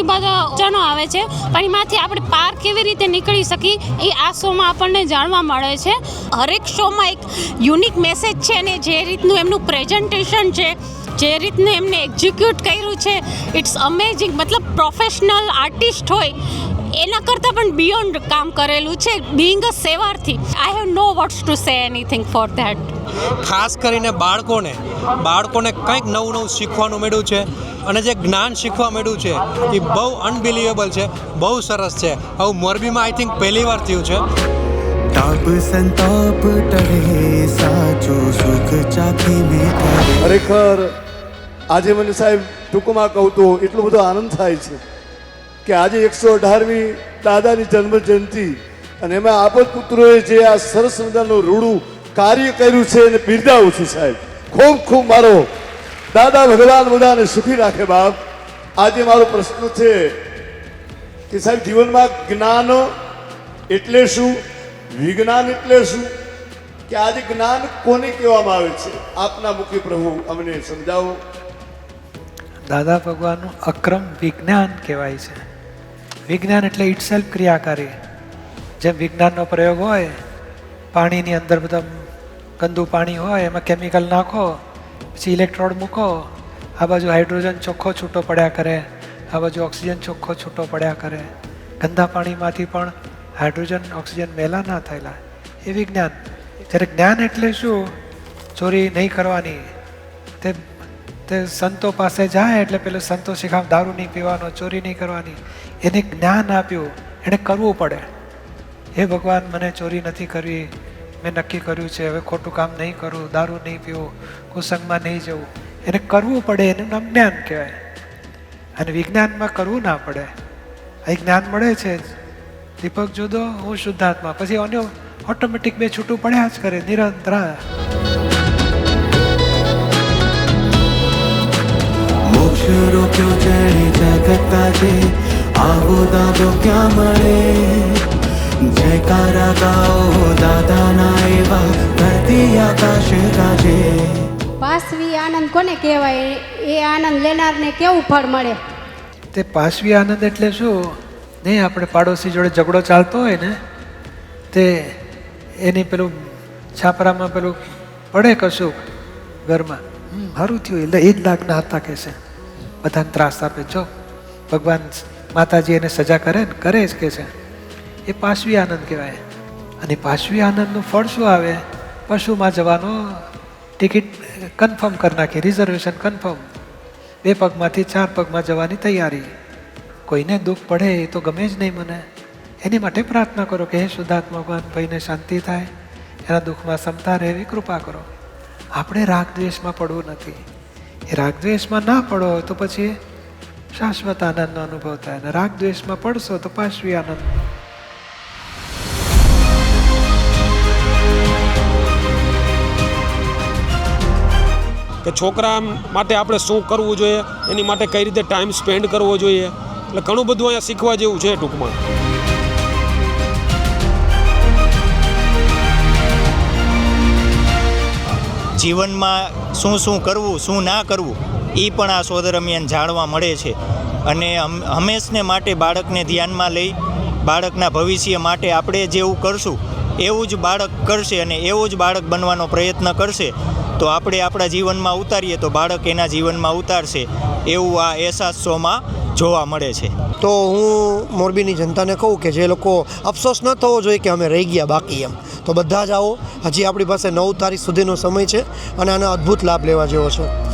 બધા જનો આવે છે, પણ એમાંથી આપણે પાર કેવી રીતે નીકળી શકીએ એ આ શોમાં આપણને જાણવા મળે છે. હરેક શોમાં એક યુનિક મેસેજ છે અને જે રીતનું એમનું પ્રેઝન્ટેશન છે, જે રીતનું એમને એક્ઝિક્યુટ કર્યું છે. ઇટ્સ અમેઝિંગ મતલબ પ્રોફેશનલ આર્ટિસ્ટ હોય એના કરતાં પણ બિયોન્ડ કામ કરેલું છે being a સેવારથી. I have no words to say anything for that ખાસ કરીને બાળકોને બાળકોને કંઈક નવું નવું શીખવાનું મળ્યું છે અને જે જ્ઞાન શીખવા મળ્યું છે એ બહુ અનબિલિવેબલ છે બહુ સરસ છે. આવું મોરબીમાં આઈ થિંક પહેલી વાર થયું છે. તાપ સંતાપ ટળે સાચો સુખ ચાખીને ખરેખર આજે મને સાહેબ ટૂંકમાં કહું તો એટલો બધો આનંદ થાય છે. કે આજે એકસો અઢારમી દાદાની જન્મ જયંતિ અને એમાં આપત પુત્રોએ જે આ સરસ મજાનું રૂડું કાર્ય કર્યું છે એને બિરદાવું છું સાહેબ. ખૂબ ખૂબ મારો દાદા ભગવાન બધાને સુખી રાખે બાપ. આજે મારો પ્રશ્ન છે કે સાહેબ, જીવનમાં જ્ઞાન એટલે શું? વિજ્ઞાન એટલે શું? કે આજે જ્ઞાન કોને કહેવામાં આવે છે? આપના મુખ્ય પ્રભુ અમને સમજાવો. દાદા ભગવાનનું અક્રમ વિજ્ઞાન કહેવાય છે. વિજ્ઞાન એટલે ઇટસેલ્ફ ક્રિયાકારી. જેમ વિજ્ઞાનનો પ્રયોગ હોય, પાણીની અંદર બધા ગંદુ પાણી હોય, એમાં કેમિકલ નાખો, પછી ઇલેક્ટ્રોડ મૂકો, આ બાજુ હાઇડ્રોજન ચોખ્ખો છૂટો પડ્યા કરે, આ બાજુ ઓક્સિજન ચોખ્ખો છૂટો પડ્યા કરે. ગંદા પાણીમાંથી પણ હાઇડ્રોજન ઓક્સિજન મેલા ના થયેલા. એ વિજ્ઞાન. જ્યારે જ્ઞાન એટલે શું? ચોરી નહીં કરવાની. તે તે સંતો પાસે જાય એટલે પેલો સંતો શીખાવ દારૂ નહીં પીવાનો, ચોરી નહીં કરવાની. એને જ્ઞાન આપ્યું એણે કરવું પડે. હે ભગવાન, મને ચોરી નથી કરવી, મેં નક્કી કર્યું છે, હવે ખોટું કામ નહીં કરું, દારૂ નહીં પીવું, કુસંગમાં નહીં જવું. એને કરવું પડે, એનું નામ જ્ઞાન કહેવાય. અને વિજ્ઞાનમાં કરવું ના પડે. આ જ્ઞાન મળે છે. દીપક જુદો, હું શુદ્ધાત્મા. પછી અન્ય ઓટોમેટિક બે છૂટું પડ્યા જ કરે, નિરંતરા. મોક્ષ રોક્યો ચડે જગતા જે આવો દાદો ક્યાં મળે જયકારા ગાઓ દાદાના એવા ધરતી આકાશ ગાજે પાસવી આનંદ કોને કહેવાય એ આનંદ લેનારને કેવું ફળ મળે? તે પાસવી આનંદ એટલે શું? નહીં આપણે પાડોશી જોડે ઝઘડો ચાલતો હોય ને તે એની પેલું છાપરામાં પેલું પડે કશું ઘરમાં. હમ, સારું થયું એટલે એ જ લાગના હતા કે છે બધાને ત્રાસ આપે. જો, ભગવાન માતાજી એને સજા કરે ને, કરે જ કે છે. એ પાશવી આનંદ કહેવાય. અને પાશવી આનંદનું ફળ શું આવે? પશુમાં જવાનો ટિકિટ કન્ફર્મ કરી નાખી, રિઝર્વેશન કન્ફર્મ. બે પગમાંથી ચાર પગમાં જવાની તૈયારી. કોઈને દુઃખ પડે એ તો ગમે જ નહીં મને. એની માટે પ્રાર્થના કરો કે હે શુદ્ધાત્મા ભગવાન ભાઈને શાંતિ થાય. એના દુઃખમાં ક્ષમતા રહેવી, કૃપા કરો. આપણે રાગ દ્વેષમાં પડવું નથી. એ રાગ દ્વેષમાં ના પડો તો પછી શાશ્વત આનંદનો અનુભવ થાય અને રાગ દ્વેષમાં પડશો તો પાશ્વી આનંદ. કે છોકરા માટે આપણે શું કરવું જોઈએ? એની માટે કઈ રીતે ટાઈમ સ્પેન્ડ કરવો જોઈએ? એટલે ઘણું બધું અહીંયા શીખવા જેવું છે ટૂંકમાં. જીવનમાં શું શું કરવું, શું ના કરવું એ પણ આ શો દરમિયાન જાણવા મળે છે. અને હંમેશને માટે બાળકને ધ્યાનમાં લઈ, બાળકના ભવિષ્ય માટે આપણે જેવું કરશું, એવું જ બાળક કરશે અને એવું જ બાળક બનવાનો પ્રયત્ન કરશે. તો આપણે આપણા જીવનમાં ઉતારીએ તો બાળક એના જીવનમાં ઉતારશે એવું આ અહેસાસ શોમાં જોવા મળે છે. તો હું મોરબીની જનતાને કહું કે જે લોકો અફસોસ ન થવો જોઈએ કે અમે રહી ગયા બાકી એમ. તો બધા જ આવો. હજી આપણી પાસે નવ તારીખ સુધીનો સમય છે અને આનો અદ્ભુત લાભ લેવા જેવો છે.